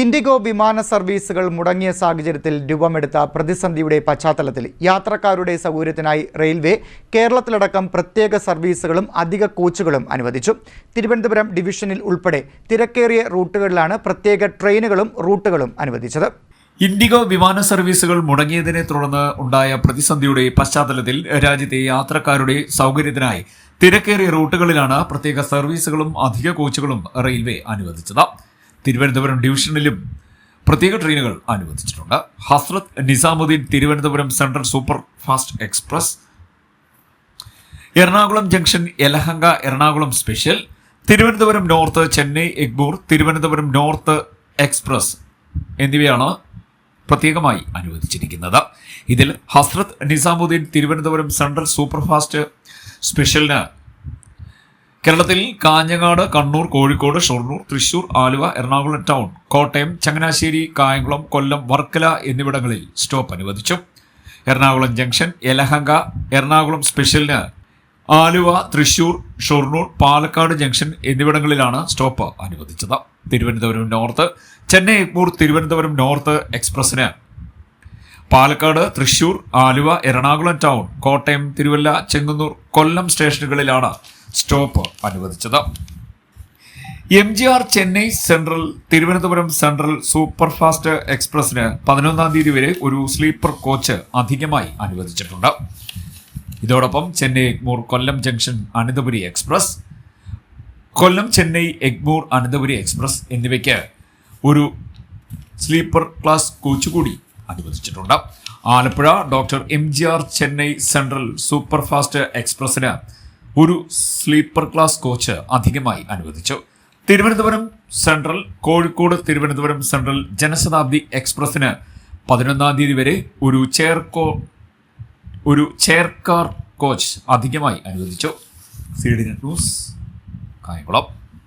IndiGo വിമാന സർവീസുകൾ മുടങ്ങിയ സാഹചര്യത്തിൽ രൂപമെടുത്ത പ്രതിസന്ധിയുടെ പശ്ചാത്തലത്തിൽ യാത്രക്കാരുടെ സൗകര്യത്തിനായി റെയിൽവേ കേരളത്തിലടക്കം പ്രത്യേക സർവീസുകളും അധിക കോച്ചുകളും അനുവദിച്ചു. തിരുവനന്തപുരം ഡിവിഷനിൽ ഉൾപ്പെടെ തിരക്കേറിയ റൂട്ടുകളിലാണ് പ്രത്യേക ട്രെയിനുകളും റൂട്ടുകളും അനുവദിച്ചത്. ഇൻഡിഗോ വിമാന സർവീസുകൾ മുടങ്ങിയതിനെ തുടർന്ന് ഉണ്ടായ പ്രതിസന്ധിയുടെ പശ്ചാത്തലത്തിൽ രാജ്യത്തെ യാത്രക്കാരുടെ സൗകര്യത്തിനായി തിരക്കേറിയ റൂട്ടുകളിലാണ് പ്രത്യേക സർവീസുകളും അധിക കോച്ചുകളും റെയിൽവേ അനുവദിച്ചത്. തിരുവനന്തപുരം ഡിവിഷനിലും പ്രത്യേക ട്രെയിനുകൾ അനുവദിച്ചിട്ടുണ്ട്. Hazrat Nizamuddin Thiruvananthapuram central super fast express Ernakulam junction Yelahanka Ernakulam special Thiruvananthapuram north Chennai Egmore Thiruvananthapuram north express എന്നിവയാണ് പ്രത്യേകമായി അനുവദിച്ചിരിക്കുന്നത്. ഇതിൽ ഹസ്രത്ത് നിസാമുദ്ദീൻ തിരുവനന്തപുരം സെൻട്രൽ സൂപ്പർഫാസ്റ്റ് സ്പെഷ്യലിന് കേരളത്തിൽ കാഞ്ഞങ്ങാട് കണ്ണൂർ കോഴിക്കോട് ഷൊർണൂർ തൃശൂർ ആലുവ എറണാകുളം ടൗൺ കോട്ടയം ചങ്ങനാശ്ശേരി കായംകുളം കൊല്ലം വർക്കല എന്നിവിടങ്ങളിൽ സ്റ്റോപ്പ് അനുവദിച്ചു. എറണാകുളം ജംഗ്ഷൻ യലഹങ്ക എറണാകുളം സ്പെഷ്യലിന് ആലുവ തൃശൂർ ഷൊർണൂർ പാലക്കാട് ജംഗ്ഷൻ എന്നിവിടങ്ങളിലാണ് സ്റ്റോപ്പ് അനുവദിച്ചത്. തിരുവനന്തപുരം നോർത്ത് ചെന്നൈ എഗ്മൂർ തിരുവനന്തപുരം നോർത്ത് എക്സ്പ്രസിന് പാലക്കാട് തൃശൂർ ആലുവ എറണാകുളം ടൗൺ കോട്ടയം തിരുവല്ല ചെങ്ങന്നൂർ കൊല്ലം സ്റ്റേഷനുകളിലാണ് സ്റ്റോപ്പ് അനുവദിച്ചത്. M G R Chennai central Thiruvananthapuram central superfast എക്സ്പ്രസിന് പതിനൊന്നാം തീയതി വരെ ഒരു സ്ലീപ്പർ കോച്ച് അധികമായി അനുവദിച്ചിട്ടുണ്ട്. ഇതോടൊപ്പം Chennai Egmore Kollam junction Ananthapuri express Kollam Chennai Egmore Ananthapuri express എന്നിവയ്ക്ക് ഒരു സ്ലീപ്പർ ക്ലാസ് കോച്ച് കൂടി അനുവദിച്ചിട്ടുണ്ട്. Alappuzha doctor M G R Chennai central super fast എക്സ്പ്രസിന് ഒരു സ്ലീപ്പർ ക്ലാസ് കോച്ച് അധികമായി അനുവദിച്ചു. തിരുവനന്തപുരം സെൻട്രൽ കോഴിക്കോട് തിരുവനന്തപുരം സെൻട്രൽ ജനശതാബ്ദി എക്സ്പ്രസിന് പതിനൊന്നാം തീയതി വരെ ഒരു ചെയർ കോ ഒരു ചെയർ കാർ കോച്ച് അധികമായി അനുവദിച്ചു. C D news Kayamkulam.